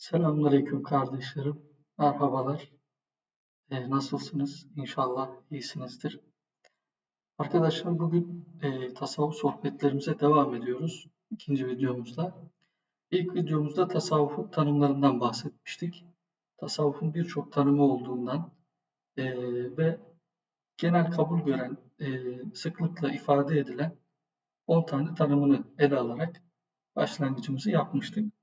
Selamünaleyküm kardeşlerim. Merhabalar. Ee, nasılsınız? İnşallah iyisinizdir. Arkadaşlar bugün e, tasavvuf sohbetlerimize devam ediyoruz. İkinci videomuzda. İlk videomuzda tasavvufun tanımlarından bahsetmiştik. Tasavvufun birçok tanımı olduğundan e, ve genel kabul gören, e, sıklıkla ifade edilen 10 tane tanımını ele alarak başlangıcımızı yapmıştık.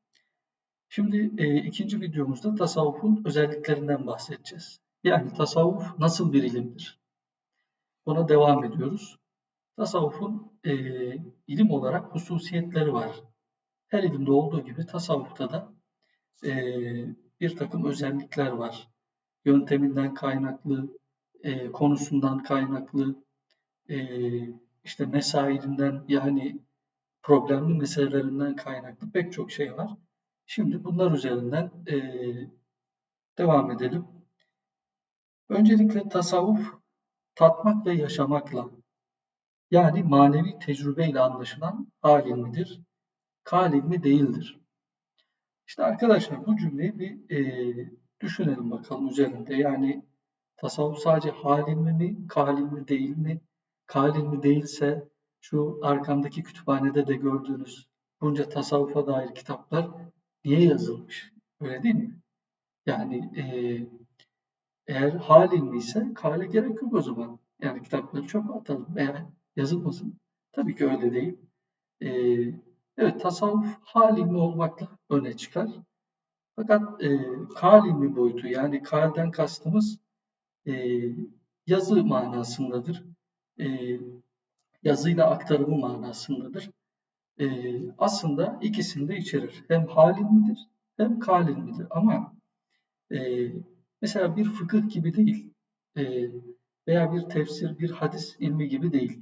Şimdi e, ikinci videomuzda tasavvufun özelliklerinden bahsedeceğiz. Yani tasavvuf nasıl bir ilimdir? Buna devam ediyoruz. Tasavvufun e, ilim olarak hususiyetleri var. Her ilimde olduğu gibi tasavvufta da e, bir takım özellikler var. Yönteminden kaynaklı, e, konusundan kaynaklı, e, işte mesailinden yani problemli meselelerinden kaynaklı pek çok şey var. Şimdi bunlar üzerinden e, devam edelim. Öncelikle tasavvuf tatmak ve yaşamakla yani manevi tecrübeyle anlaşılan hal ilmidir. Kal ilmi değildir. İşte arkadaşlar bu cümleyi bir e, düşünelim bakalım üzerinde. Yani tasavvuf sadece hal ilmi mi, kal ilmi değil mi? Kal ilmi değilse şu arkamdaki kütüphanede de gördüğünüz bunca tasavvufa dair kitaplar niye yazılmış? Öyle değil mi? Yani e, eğer hal ilmi ise kale gerek yok o zaman. Yani kitapları çok atalım veya yazılmasın. Tabii ki öyle değil. E, evet tasavvuf hal ilmi olmakla öne çıkar. Fakat e, kal ilmi boyutu yani kalden kastımız e, yazı manasındadır. E, yazıyla aktarımı manasındadır e, aslında ikisini de içerir. Hem hal ilmidir hem kal ilmidir. Ama e, mesela bir fıkıh gibi değil e, veya bir tefsir, bir hadis ilmi gibi değil.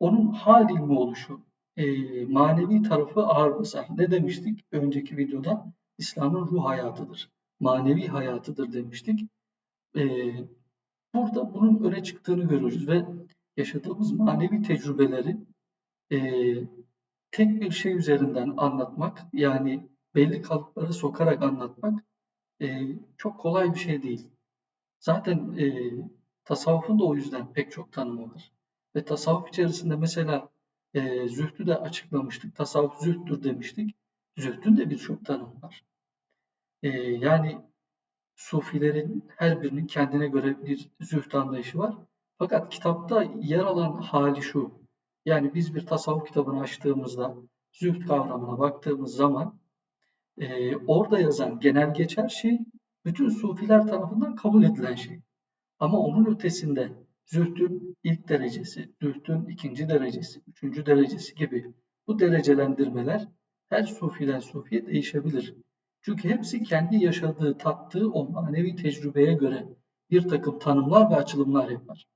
Onun hal ilmi oluşu, e, manevi tarafı ağır basar. Ne demiştik önceki videoda? İslam'ın ruh hayatıdır, manevi hayatıdır demiştik. E, burada bunun öne çıktığını görürüz ve yaşadığımız manevi tecrübeleri e, tek bir şey üzerinden anlatmak yani belli kalıpları sokarak anlatmak e, çok kolay bir şey değil. Zaten e, tasavvufun da o yüzden pek çok tanımı var. Ve tasavvuf içerisinde mesela e, zühdü de açıklamıştık. Tasavvuf zühdür demiştik. Zühdün de birçok tanımı var. E, yani sufilerin her birinin kendine göre bir zühd anlayışı var. Fakat kitapta yer alan hali şu. Yani biz bir tasavvuf kitabını açtığımızda zühd kavramına baktığımız zaman e, orada yazan genel geçer şey bütün sufiler tarafından kabul edilen şey. Ama onun ötesinde zühdün ilk derecesi, zühdün ikinci derecesi, üçüncü derecesi gibi bu derecelendirmeler her sufiden sufiye değişebilir. Çünkü hepsi kendi yaşadığı, tattığı o manevi tecrübeye göre bir takım tanımlar ve açılımlar yapar.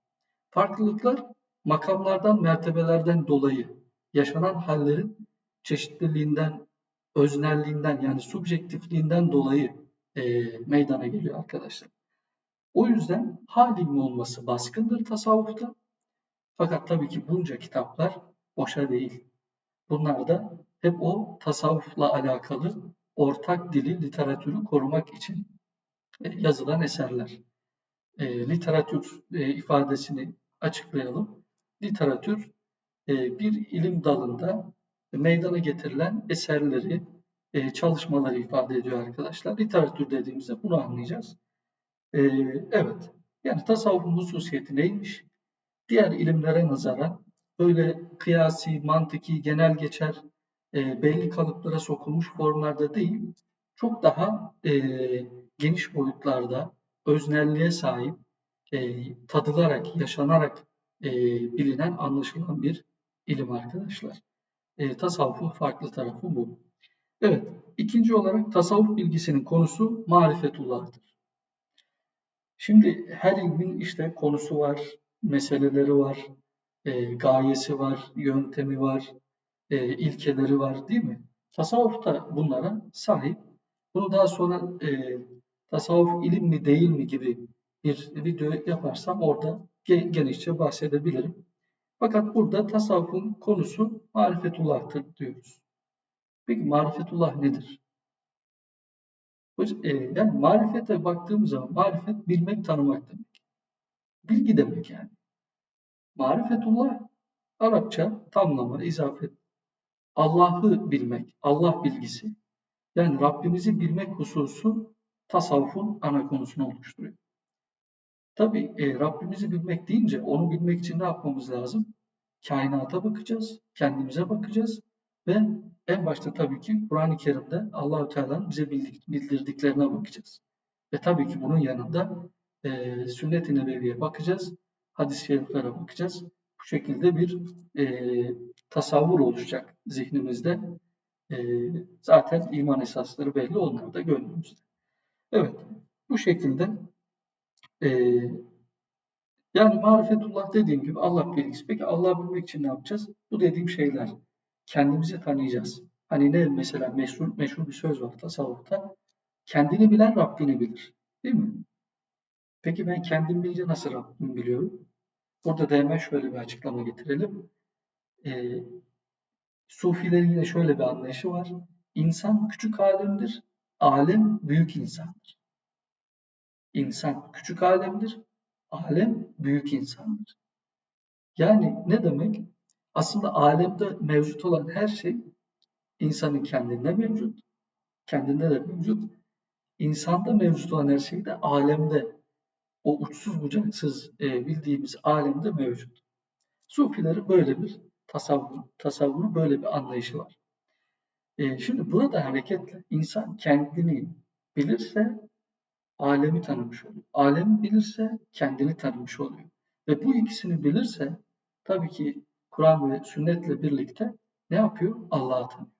Farklılıklar makamlardan, mertebelerden dolayı yaşanan hallerin çeşitliliğinden, öznelliğinden yani subjektifliğinden dolayı e, meydana geliyor arkadaşlar. O yüzden hal ilmi olması baskındır tasavvufta. Fakat tabii ki bunca kitaplar boşa değil. Bunlar da hep o tasavvufla alakalı ortak dili, literatürü korumak için e, yazılan eserler. E, literatür e, ifadesini açıklayalım literatür e, bir ilim dalında meydana getirilen eserleri, e, çalışmaları ifade ediyor arkadaşlar. Literatür dediğimizde bunu anlayacağız. E, evet, yani tasavvufun hususiyeti neymiş? Diğer ilimlere nazaran böyle kıyasi, mantıki, genel geçer, belli kalıplara sokulmuş formlarda değil, çok daha geniş boyutlarda öznelliğe sahip, tadılarak, yaşanarak e, bilinen, anlaşılan bir ilim arkadaşlar. E, tasavvufun farklı tarafı bu. Evet, ikinci olarak tasavvuf bilgisinin konusu marifetullah'tır. Şimdi her ilmin işte konusu var, meseleleri var, e, gayesi var, yöntemi var, e, ilkeleri var değil mi? Tasavvuf da bunlara sahip. Bunu daha sonra e, tasavvuf ilim mi değil mi gibi bir video yaparsam orada genişçe bahsedebilirim. Fakat burada tasavvufun konusu marifetullah'tır diyoruz. Peki marifetullah nedir? Hocam, e, yani marifete baktığımız zaman marifet bilmek, tanımak demek. Bilgi demek yani. Marifetullah Arapça tamlama, izafet. Allah'ı bilmek, Allah bilgisi. Yani Rabbimizi bilmek hususu tasavvufun ana konusunu oluşturuyor. Tabi e, Rabbimizi bilmek deyince onu bilmek için ne yapmamız lazım? Kainata bakacağız, kendimize bakacağız ve en başta tabii ki Kur'an-ı Kerim'de Allahü Teala'nın bize bildirdiklerine bakacağız. Ve tabii ki bunun yanında e, sünnet-i nebeviye bakacağız, hadis-i şeriflere bakacağız. Bu şekilde bir e, tasavvur oluşacak zihnimizde. E, zaten iman esasları belli, onlar da gönlümüzde. Evet, bu şekilde e, yani marifetullah dediğim gibi Allah bilgisi. Peki Allah bilmek için ne yapacağız? Bu dediğim şeyler. Kendimizi tanıyacağız. Hani ne mesela meşhur, meşhur bir söz var tasavvufta. Kendini bilen Rabbini bilir. Değil mi? Peki ben kendimi bilince nasıl Rabbimi biliyorum? Burada da hemen şöyle bir açıklama getirelim. E, Sufilerin yine şöyle bir anlayışı var. İnsan küçük alemdir, alem büyük insandır. İnsan küçük alemdir, alem büyük insandır. Yani ne demek? Aslında alemde mevcut olan her şey insanın kendinde mevcut, kendinde de mevcut. İnsanda mevcut olan her şey de alemde, o uçsuz bucaksız e, bildiğimiz alemde mevcut. Sufilerin böyle bir tasavvur, tasavvuru böyle bir anlayışı var. E, şimdi burada hareketle insan kendini bilirse alemi tanımış oluyor. Alemi bilirse kendini tanımış oluyor. Ve bu ikisini bilirse tabii ki Kur'an ve sünnetle birlikte ne yapıyor? Allah'ı tanıyor.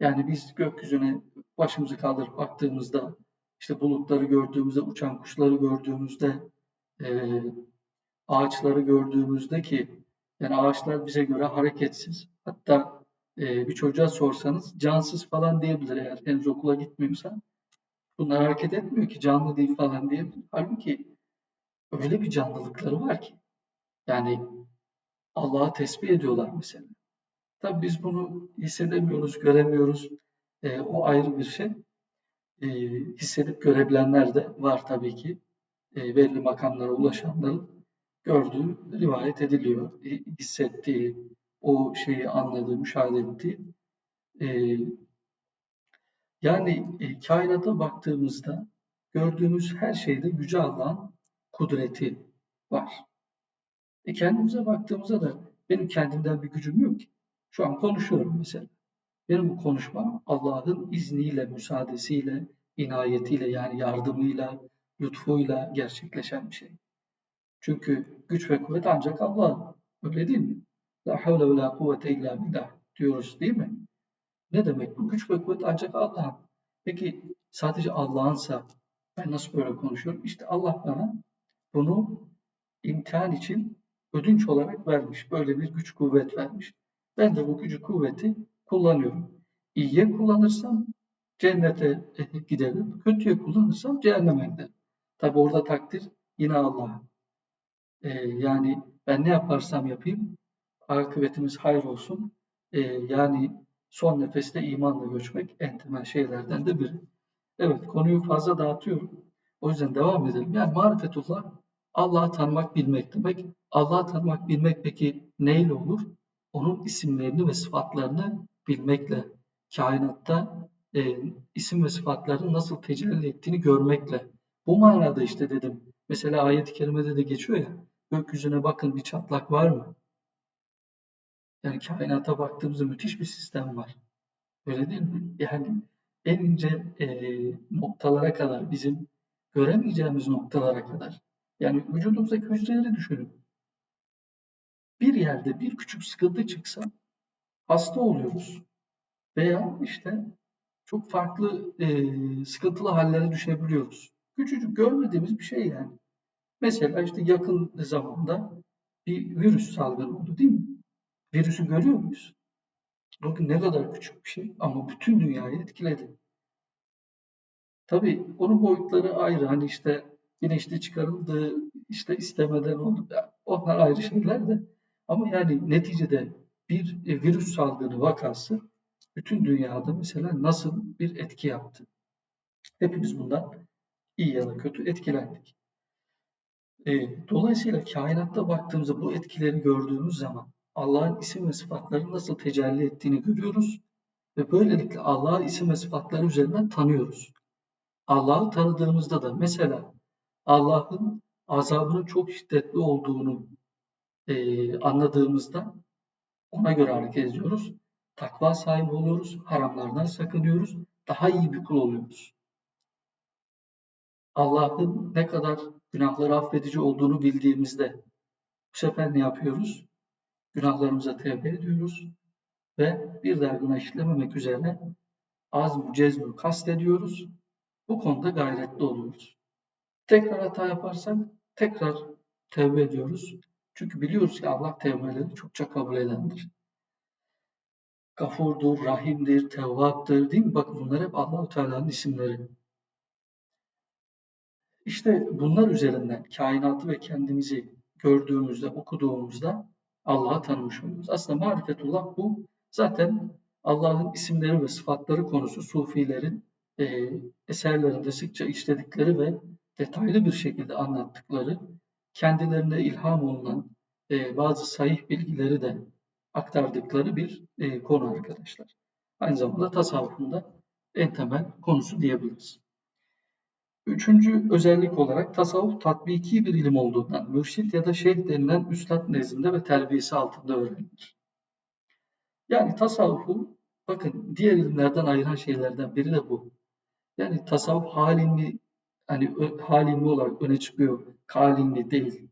Yani biz gökyüzüne başımızı kaldırıp baktığımızda, işte bulutları gördüğümüzde, uçan kuşları gördüğümüzde, e, ağaçları gördüğümüzde ki yani ağaçlar bize göre hareketsiz. Hatta e, bir çocuğa sorsanız cansız falan diyebilir eğer henüz okula gitmiyorsa. Bunlar hareket etmiyor ki canlı değil falan diyebilir. Halbuki öyle bir canlılıkları var ki. Yani Allah'ı tesbih ediyorlar mesela. Tabi biz bunu hissedemiyoruz, göremiyoruz. E, o ayrı bir şey. E, hissedip görebilenler de var tabii ki. E, belli makamlara ulaşanların gördüğü rivayet ediliyor. E, hissettiği, o şeyi anladığı, müşahede ettiği. E, yani e, kainata baktığımızda gördüğümüz her şeyde Yüce Allah'ın kudreti var. E kendimize baktığımızda da benim kendimden bir gücüm yok ki. Şu an konuşuyorum mesela. Benim bu konuşmam Allah'ın izniyle, müsaadesiyle, inayetiyle yani yardımıyla, lütfuyla gerçekleşen bir şey. Çünkü güç ve kuvvet ancak Allah'ın. Öyle değil mi? La havle ve la kuvvete illa billah diyoruz değil mi? Ne demek bu? Güç ve kuvvet ancak Allah'ın. Peki sadece Allah'ınsa ben nasıl böyle konuşuyorum? İşte Allah bana bunu imtihan için ödünç olarak vermiş. Böyle bir güç kuvvet vermiş. Ben de bu gücü kuvveti kullanıyorum. İyiye kullanırsam cennete giderim. Kötüye kullanırsam cehenneme giderim. Tabi orada takdir yine Allah'a. Ee, yani ben ne yaparsam yapayım akıbetimiz hayır olsun. Ee, yani son nefeste imanla göçmek en temel şeylerden de biri. Evet konuyu fazla dağıtıyorum. O yüzden devam edelim. Yani marifetullah Allah'ı tanımak bilmek demek. Allah'ı tanımak bilmek peki neyle olur? Onun isimlerini ve sıfatlarını bilmekle, kainatta e, isim ve sıfatlarının nasıl tecelli ettiğini görmekle. Bu manada işte dedim. Mesela ayet-i kerimede de geçiyor ya, gökyüzüne bakın bir çatlak var mı? Yani kainata baktığımızda müthiş bir sistem var. Öyle değil mi? Yani en ince e, noktalara kadar, bizim göremeyeceğimiz noktalara kadar. Yani vücudumuzdaki hücreleri düşünün. Bir yerde bir küçük sıkıntı çıksa hasta oluyoruz. Veya işte çok farklı e, sıkıntılı hallere düşebiliyoruz. Küçücük görmediğimiz bir şey yani. Mesela işte yakın zamanda bir virüs salgını oldu değil mi? Virüsü görüyor muyuz? Bakın ne kadar küçük bir şey ama bütün dünyayı etkiledi. Tabii onun boyutları ayrı. Hani işte bilinçli çıkarıldı, işte istemeden oldu. Onlar ayrı şeyler de. Ama yani neticede bir virüs salgını vakası bütün dünyada mesela nasıl bir etki yaptı? Hepimiz bundan iyi ya da kötü etkilendik. E, dolayısıyla kainatta baktığımızda bu etkileri gördüğümüz zaman Allah'ın isim ve sıfatları nasıl tecelli ettiğini görüyoruz ve böylelikle Allah'ı isim ve sıfatları üzerinden tanıyoruz. Allah'ı tanıdığımızda da mesela Allah'ın azabının çok şiddetli olduğunu e, anladığımızda ona göre hareket ediyoruz. Takva sahibi oluyoruz, haramlardan sakınıyoruz, daha iyi bir kul oluyoruz. Allah'ın ne kadar günahları affedici olduğunu bildiğimizde bu sefer ne yapıyoruz? Günahlarımıza tevbe ediyoruz ve bir daha günah işlememek üzere azm-ı cezmü kastediyoruz. Bu konuda gayretli oluyoruz. Tekrar hata yaparsak tekrar tevbe ediyoruz. Çünkü biliyoruz ki Allah tevbeleri çokça kabul edendir. Gafurdur, Rahim'dir, Tevvap'tır değil mi? Bakın bunlar hep Allahu Teala'nın isimleri. İşte bunlar üzerinden kainatı ve kendimizi gördüğümüzde, okuduğumuzda Allah'ı tanımış oluyoruz. Aslında marifetullah bu. Zaten Allah'ın isimleri ve sıfatları konusu Sufilerin e, eserlerinde sıkça işledikleri ve detaylı bir şekilde anlattıkları, kendilerine ilham olunan e, bazı sahih bilgileri de aktardıkları bir e, konu arkadaşlar. Aynı zamanda tasavvufunda en temel konusu diyebiliriz. Üçüncü özellik olarak tasavvuf tatbiki bir ilim olduğundan mürşit ya da şeyh denilen üstad nezdinde ve terbiyesi altında öğrenilir. Yani tasavvufu bakın diğer ilimlerden ayıran şeylerden biri de bu. Yani tasavvuf halilmi hani halilmi olarak öne çıkıyor. Kalilmi değil.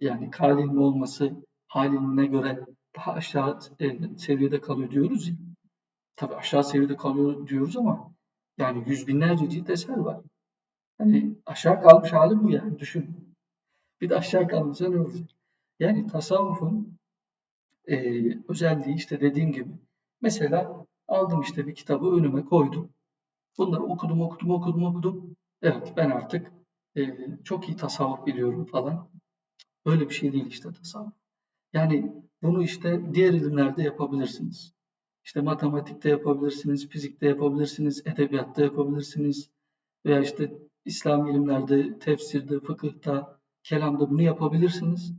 Yani kalilmi olması haline göre daha aşağı e, seviyede kalıyor diyoruz ya. Tabii aşağı seviyede kalıyor diyoruz ama yani yüz binlerce cilt eser var. Hani aşağı kalmış hali bu yani düşün. Bir de aşağı kalınca ne olacak? Yani tasavvufun e, özelliği işte dediğim gibi. Mesela aldım işte bir kitabı önüme koydum. Bunları okudum okudum okudum okudum. Evet ben artık e, çok iyi tasavvuf biliyorum falan. Öyle bir şey değil işte tasavvuf. Yani bunu işte diğer ilimlerde yapabilirsiniz. İşte matematikte yapabilirsiniz, fizikte yapabilirsiniz, edebiyatta yapabilirsiniz veya işte İslam ilimlerde, tefsirde, fıkıhta, kelamda bunu yapabilirsiniz.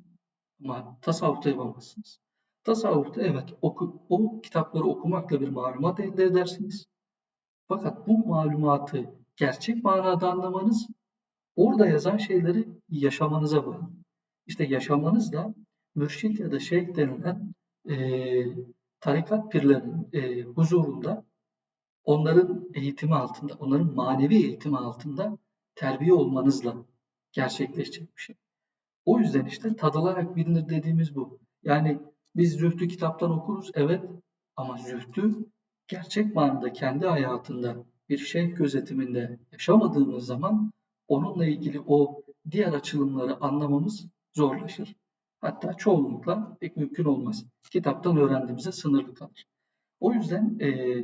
Ama tasavvufta yapamazsınız. Tasavvufta evet oku, o kitapları okumakla bir malumat elde edersiniz. Fakat bu malumatı gerçek manada anlamanız orada yazan şeyleri yaşamanıza bağlı. İşte yaşamanız da mürşit ya da şeyh denilen e, tarikat pirlerinin e, huzurunda onların eğitimi altında, onların manevi eğitimi altında terbiye olmanızla gerçekleşecek bir şey. O yüzden işte tadılarak bilinir dediğimiz bu. Yani biz zühdü kitaptan okuruz evet ama zühdü gerçek manada kendi hayatında bir şeyh gözetiminde yaşamadığımız zaman onunla ilgili o diğer açılımları anlamamız zorlaşır. Hatta çoğunlukla pek mümkün olmaz. Kitaptan öğrendiğimize sınırlı kalır. O yüzden e,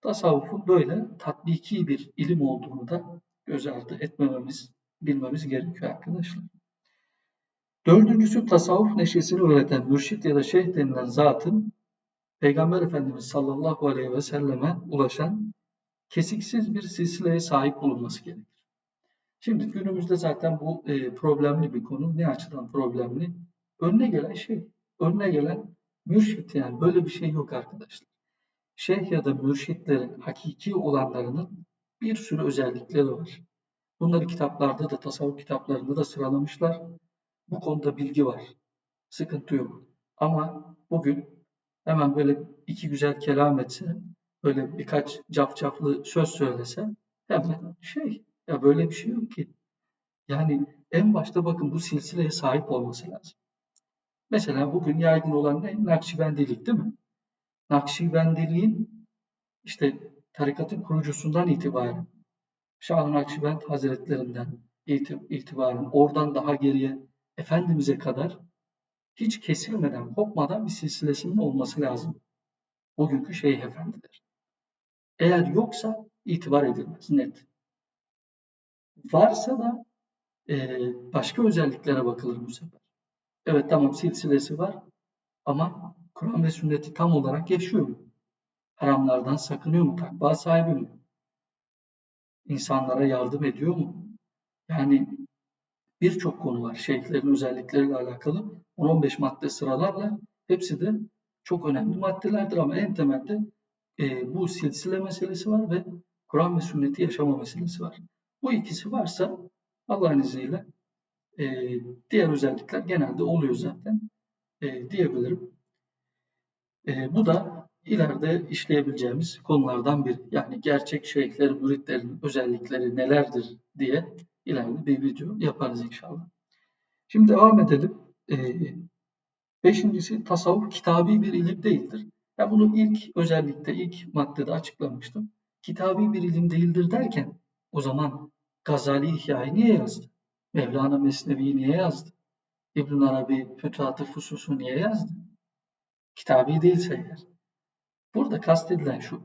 tasavvufun böyle tatbiki bir ilim olduğunu da göz etmememiz, bilmemiz gerekiyor arkadaşlar. Dördüncüsü tasavvuf neşesini öğreten mürşit ya da şeyh denilen zatın Peygamber Efendimiz sallallahu aleyhi ve selleme ulaşan kesiksiz bir silsileye sahip bulunması gerekir. Şimdi günümüzde zaten bu e, problemli bir konu. Ne açıdan problemli? Önüne gelen şey, önüne gelen mürşit yani böyle bir şey yok arkadaşlar. Şeyh ya da mürşitlerin hakiki olanlarının bir sürü özellikleri var. Bunları kitaplarda da, tasavvuf kitaplarında da sıralamışlar. Bu konuda bilgi var. Sıkıntı yok. Ama bugün hemen böyle iki güzel kelam etse, böyle birkaç cafcaflı söz söylese hemen şey, ya böyle bir şey yok ki. Yani en başta bakın bu silsileye sahip olması lazım. Mesela bugün yaygın olan ne? Nakşibendilik değil mi? Nakşibendiliğin işte tarikatın kurucusundan itibaren Şah-ı Nakşibend Hazretlerinden itibaren oradan daha geriye Efendimiz'e kadar hiç kesilmeden, kopmadan bir silsilesinin olması lazım. Bugünkü şeyh efendiler. Eğer yoksa itibar edilmez net. Varsa da e, başka özelliklere bakılır bu sefer. Evet tamam silsilesi var ama Kur'an ve sünneti tam olarak yaşıyor mu? Haramlardan sakınıyor mu? Takva sahibi mi? insanlara yardım ediyor mu? Yani birçok konu var. Şeyhlerin özellikleriyle alakalı 10-15 madde sıralarla hepsi de çok önemli maddelerdir ama en temelde e, bu silsile meselesi var ve Kur'an ve sünneti yaşama meselesi var. Bu ikisi varsa Allah'ın izniyle e, diğer özellikler genelde oluyor zaten e, diyebilirim. E, bu da ileride işleyebileceğimiz konulardan biri. Yani gerçek şeyhlerin, müritlerin özellikleri nelerdir diye ileride bir video yaparız inşallah. Şimdi devam edelim. E, beşincisi tasavvuf kitabi bir ilim değildir. Ben bunu ilk özellikle ilk maddede açıklamıştım. Kitabi bir ilim değildir derken o zaman Gazali İhya'yı niye yazdı? Mevlana Mesnevi'yi niye yazdı? İbn Arabi Fütuhat-ı Fusus'u niye yazdı? Kitabi değilse eğer. Burada kastedilen şu.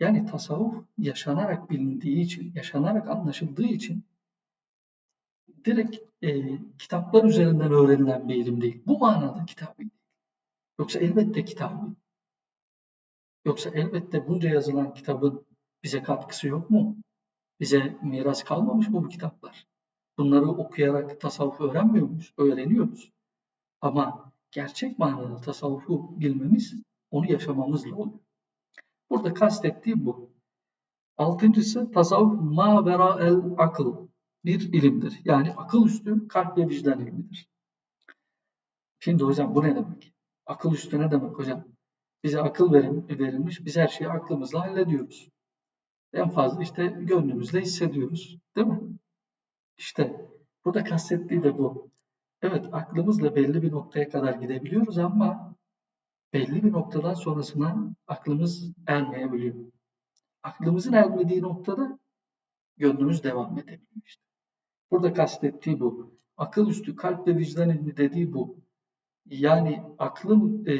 Yani tasavvuf yaşanarak bilindiği için, yaşanarak anlaşıldığı için direkt e, kitaplar üzerinden öğrenilen bir ilim değil. Bu manada değil. Yoksa elbette kitabi. Yoksa elbette bunca yazılan kitabın bize katkısı yok mu? Bize miras kalmamış mı bu kitaplar? Bunları okuyarak tasavvuf öğrenmiyor muyuz? Öğreniyoruz. Ama gerçek manada tasavvufu bilmemiz onu yaşamamızla oluyor. Burada kastettiği bu. Altıncısı tasavvuf ma vera el akıl bir ilimdir. Yani akıl üstü kalp ve vicdan ilmidir. Şimdi hocam bu ne demek? Akıl üstü ne demek hocam? Bize akıl verilmiş, biz her şeyi aklımızla hallediyoruz. En fazla işte gönlümüzle hissediyoruz. Değil mi? İşte burada kastettiği de bu. Evet aklımızla belli bir noktaya kadar gidebiliyoruz ama belli bir noktadan sonrasına aklımız ermeyebiliyor. Aklımızın ermediği noktada gönlümüz devam edebiliyor işte. Burada kastettiği bu. Akıl üstü kalp ve vicdan ilmi dediği bu. Yani aklın e,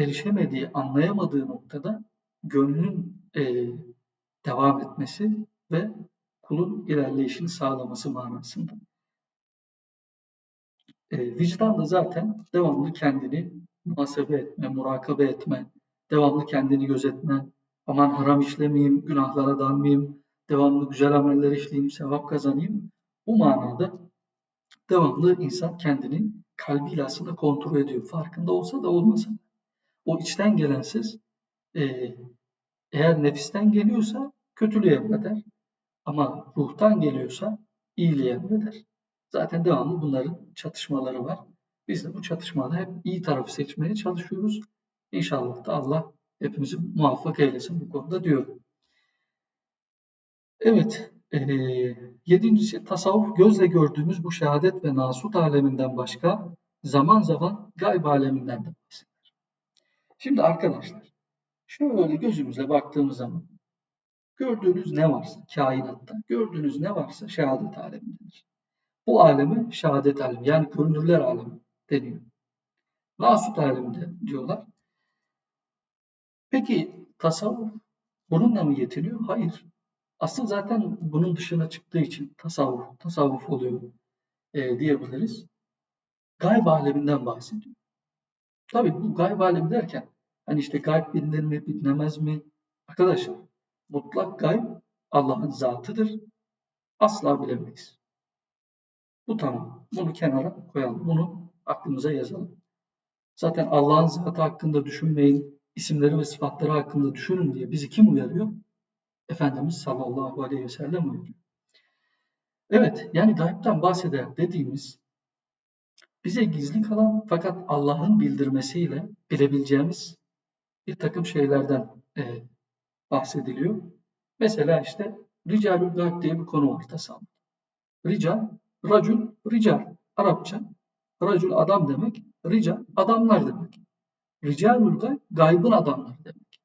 erişemediği, anlayamadığı noktada gönlün e, devam etmesi ve kulun ilerleyişini sağlaması manasında. E, vicdan da zaten devamlı kendini muhasebe etme, murakabe etme, devamlı kendini gözetme, aman haram işlemeyeyim, günahlara dalmayayım, devamlı güzel ameller işleyeyim, sevap kazanayım. Bu manada devamlı insan kendini kalbiyle aslında kontrol ediyor. Farkında olsa da olmasa. O içten gelen ses e, eğer nefisten geliyorsa kötülüğü emreder. Ama ruhtan geliyorsa iyiliği emreder. Zaten devamlı bunların çatışmaları var. Biz de bu çatışmada hep iyi tarafı seçmeye çalışıyoruz. İnşallah da Allah hepimizi muvaffak eylesin bu konuda diyorum. Evet, e, yedincisi tasavvuf gözle gördüğümüz bu şehadet ve nasut aleminden başka zaman zaman gayb aleminden de bahseder. Şimdi arkadaşlar, şöyle gözümüzle baktığımız zaman gördüğünüz ne varsa kainatta, gördüğünüz ne varsa şehadet alemindedir. Bu alemi şehadet alemi yani görünürler alemi deniyor. Nasut aleminde diyorlar. Peki tasavvuf bununla mı yetiniyor? Hayır. Asıl zaten bunun dışına çıktığı için tasavvuf, tasavvuf oluyor e, diyebiliriz. Gayb aleminden bahsediyor. Tabii bu gayb alemi derken hani işte gayb bilinir mi, bilinemez mi? Arkadaşlar mutlak gayb Allah'ın zatıdır. Asla bilemeyiz. Bu tamam. Bunu kenara koyalım. Bunu aklımıza yazalım. Zaten Allah'ın zatı hakkında düşünmeyin, isimleri ve sıfatları hakkında düşünün diye bizi kim uyarıyor? Efendimiz sallallahu aleyhi ve sellem uyarıyor. Evet, yani gaybden bahseder dediğimiz bize gizli kalan fakat Allah'ın bildirmesiyle bilebileceğimiz bir takım şeylerden e, bahsediliyor. Mesela işte Ricalül Gayb diye bir konu var tasavvuf. Rical, racül, rical. Arapça. Racül adam demek, rical adamlar demek. Ricalül gayb, gaybın adamları demek.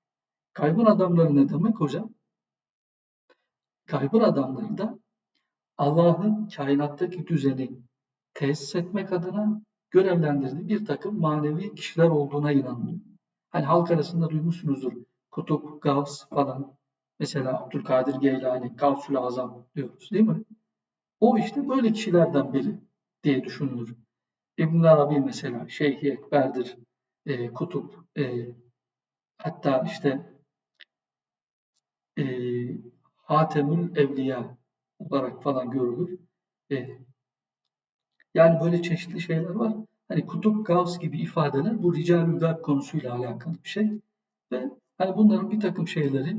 Gaybın adamları ne demek hocam? Gaybın adamları da Allah'ın kainattaki düzeni tesis etmek adına görevlendirdiği bir takım manevi kişiler olduğuna inanılıyor. Hani halk arasında duymuşsunuzdur. Kutup, Gavs falan. Mesela Abdülkadir Geylani, Gavsül Azam diyoruz değil mi? O işte böyle kişilerden biri diye düşünülür. İbn Arabi mesela Şeyh Ekber'dir, e, Kutup, e, hatta işte e, Hatemül Evliya olarak falan görülür. E, yani böyle çeşitli şeyler var. Hani kutup, gavs gibi ifadeler bu rical gayb konusuyla alakalı bir şey. Ve hani bunların bir takım şeyleri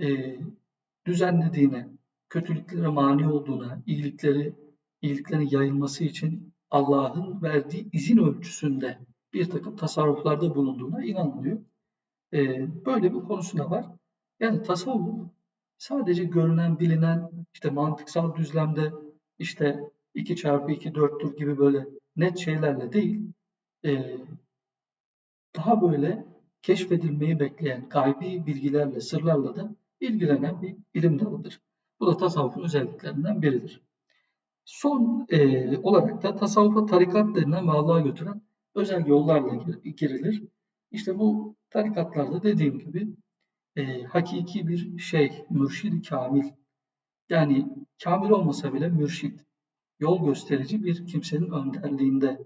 e, düzenlediğine, kötülüklere mani olduğuna, iyilikleri iyiliklerin yayılması için Allah'ın verdiği izin ölçüsünde bir takım tasarruflarda bulunduğuna inanılıyor. E, böyle bir konusu da var. Yani tasavvuf sadece görünen, bilinen, işte mantıksal düzlemde işte 2 çarpı 2 4'tür gibi böyle net şeylerle değil, e, daha böyle keşfedilmeyi bekleyen gaybi bilgilerle, sırlarla da ilgilenen bir ilim dalıdır. Bu da tasavvufun özelliklerinden biridir. Son e, olarak da tasavvufa tarikat denilen ve Allah'a götüren özel yollarla girilir. İşte bu tarikatlarda dediğim gibi e, hakiki bir şey, mürşid kamil. Yani kamil olmasa bile mürşid, yol gösterici bir kimsenin önderliğinde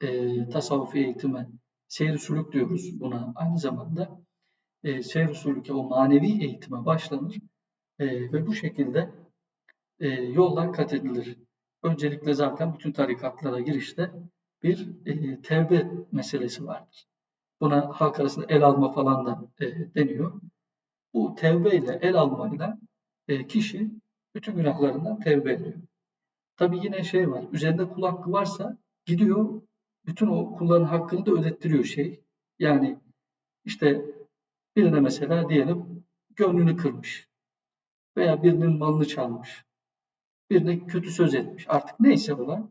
e, tasavvufi eğitime, seyir sülük diyoruz buna aynı zamanda. E, seyir sülüke, o manevi eğitime başlanır e, ve bu şekilde e, yollar kat edilir. Öncelikle zaten bütün tarikatlara girişte bir e, tevbe meselesi vardır. Buna halk arasında el alma falan da e, deniyor. Bu tevbe ile el almayla e, kişi bütün günahlarından tevbe ediyor. Tabi yine şey var, üzerinde kul hakkı varsa gidiyor, bütün o kulların hakkını da ödettiriyor şey. Yani işte birine mesela diyelim gönlünü kırmış veya birinin malını çalmış, birine kötü söz etmiş. Artık neyse olan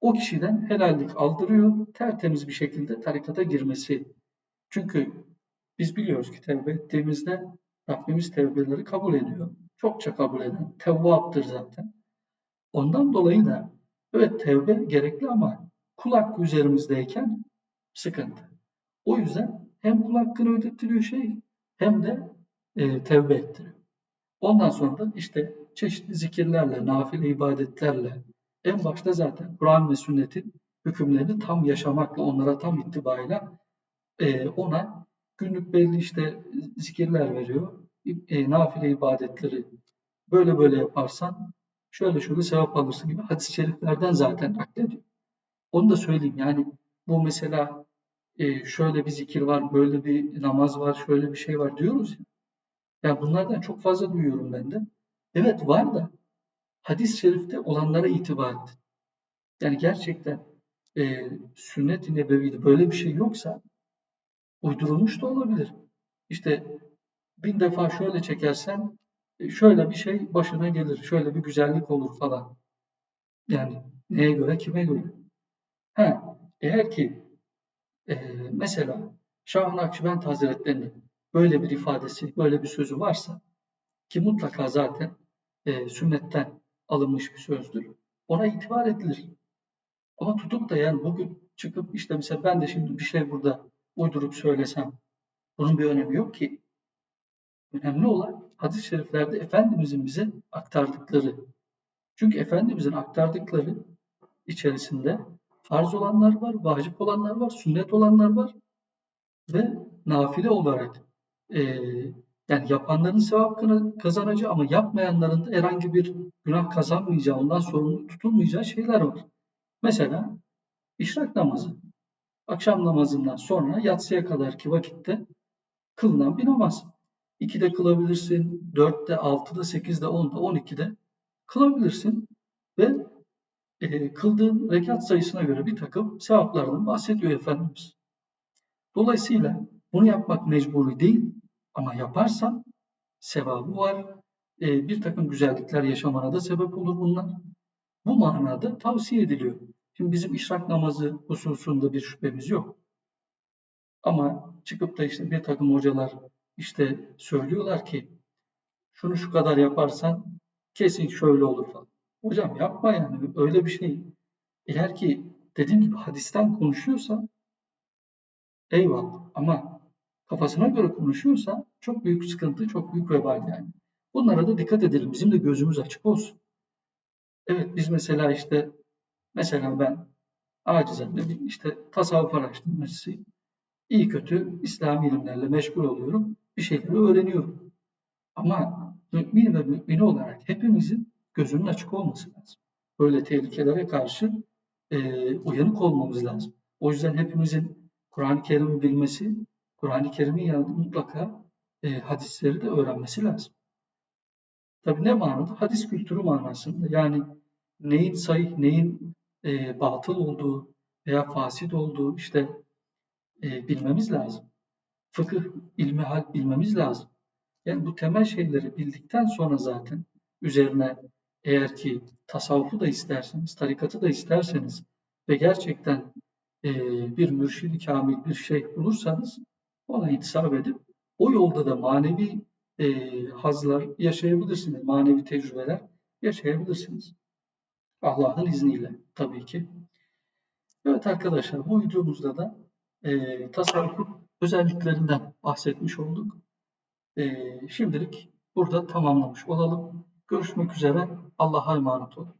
o kişiden helallik aldırıyor, tertemiz bir şekilde tarikata girmesi. Çünkü biz biliyoruz ki tevbe ettiğimizde Rabbimiz tevbeleri kabul ediyor. Çokça kabul eden. Tevvaptır zaten. Ondan dolayı da evet tevbe gerekli ama kul hakkı üzerimizdeyken sıkıntı. O yüzden hem kul hakkını ödettiriyor şey hem de e, tevbe ettiriyor. Ondan sonra da işte çeşitli zikirlerle, nafile ibadetlerle, en başta zaten Kur'an ve sünnetin hükümlerini tam yaşamakla, onlara tam ittibayla e, ona günlük belli işte zikirler veriyor. E, nafile ibadetleri böyle böyle yaparsan şöyle şöyle sevap alırsın gibi hadis-i şeriflerden zaten naklediyor. Onu da söyleyeyim yani bu mesela e, şöyle bir zikir var, böyle bir namaz var, şöyle bir şey var diyoruz ya. Yani bunlardan çok fazla duyuyorum ben de. Evet var da hadis-i şerifte olanlara itibar edin. Yani gerçekten e, sünnet-i nebevide böyle bir şey yoksa uydurulmuş da olabilir. İşte bin defa şöyle çekersen e, şöyle bir şey başına gelir, şöyle bir güzellik olur falan. Yani neye göre, kime göre? Ha, eğer ki e, mesela Şah-ı Nakşibend Hazretleri'nin böyle bir ifadesi, böyle bir sözü varsa ki mutlaka zaten e, sünnetten alınmış bir sözdür. Ona itibar edilir. Ama tutup da yani bugün çıkıp işte mesela ben de şimdi bir şey burada uydurup söylesem bunun bir önemi yok ki. Önemli olan hadis-i şeriflerde Efendimizin bize aktardıkları. Çünkü Efendimizin aktardıkları içerisinde farz olanlar var, vacip olanlar var, sünnet olanlar var ve nafile olarak e, yani yapanların sevabını kazanacağı ama yapmayanların da herhangi bir günah kazanmayacağı, ondan sorumlu tutulmayacağı şeyler var. Mesela işrak namazı. Akşam namazından sonra yatsıya kadar ki vakitte kılınan bir namaz. 2'de kılabilirsin, 4'te, 6'da, 8'de, 10'da, 12'de kılabilirsin ve e, kıldığın rekat sayısına göre bir takım sevaplardan bahsediyor Efendimiz. Dolayısıyla bunu yapmak mecburi değil ama yaparsan sevabı var. E, bir takım güzellikler yaşamana da sebep olur bunlar. Bu manada tavsiye ediliyor. Şimdi bizim işrak namazı hususunda bir şüphemiz yok. Ama çıkıp da işte bir takım hocalar işte söylüyorlar ki şunu şu kadar yaparsan kesin şöyle olur falan. Hocam yapma yani öyle bir şey. Eğer ki dediğim gibi hadisten konuşuyorsa eyvallah ama kafasına göre konuşuyorsa çok büyük sıkıntı, çok büyük vebal yani. Bunlara da dikkat edelim. Bizim de gözümüz açık olsun. Evet biz mesela işte mesela ben acizane bir işte tasavvuf araştırmacısı iyi kötü İslami ilimlerle meşgul oluyorum. Bir şeyleri öğreniyorum. Ama mümin ve mümini olarak hepimizin gözünün açık olması lazım. Böyle tehlikelere karşı e, uyanık olmamız lazım. O yüzden hepimizin Kur'an-ı Kerim'i bilmesi, Kur'an-ı Kerim'in yanında mutlaka e, hadisleri de öğrenmesi lazım. Tabi ne manada? Hadis kültürü manasında. Yani neyin sahih, neyin e, batıl olduğu veya fasit olduğu işte e, bilmemiz lazım. Fıkıh, ilmi hal bilmemiz lazım. Yani bu temel şeyleri bildikten sonra zaten üzerine eğer ki tasavvufu da isterseniz, tarikatı da isterseniz ve gerçekten e, bir mürşid-i kamil, bir şeyh bulursanız ona intisap edip o yolda da manevi e, hazlar yaşayabilirsiniz, manevi tecrübeler yaşayabilirsiniz. Allah'ın izniyle tabii ki. Evet arkadaşlar bu videomuzda da e, tasavvufun özelliklerinden bahsetmiş olduk. E, şimdilik burada tamamlamış olalım. Görüşmek üzere. Allah'a emanet olun.